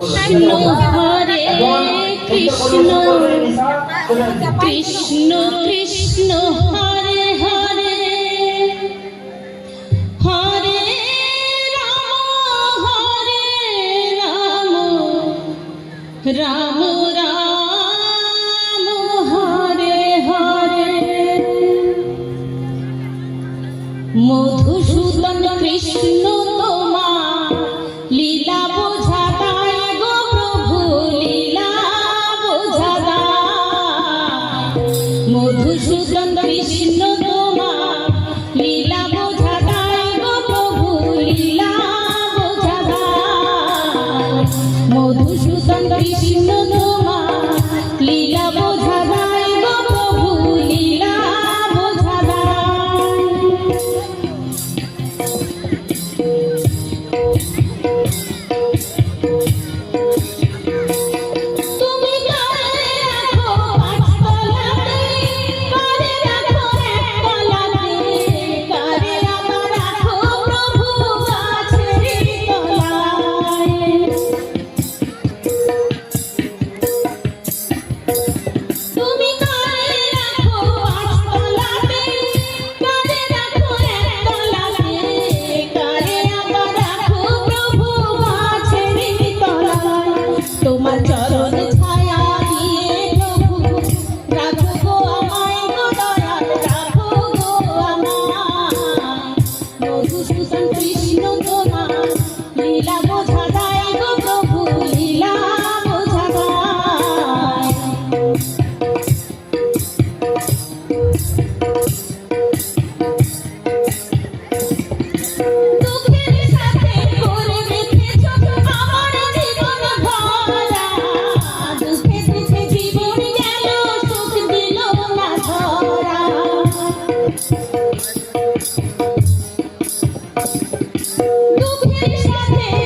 হরে কৃষ্ণ কৃষ্ণ কৃষ্ণ, হরে হরে। হরে রাম হরে রাম। রাম রাম, হরে হরে। মধুসূদন কৃষ্ণ তোমার Hey!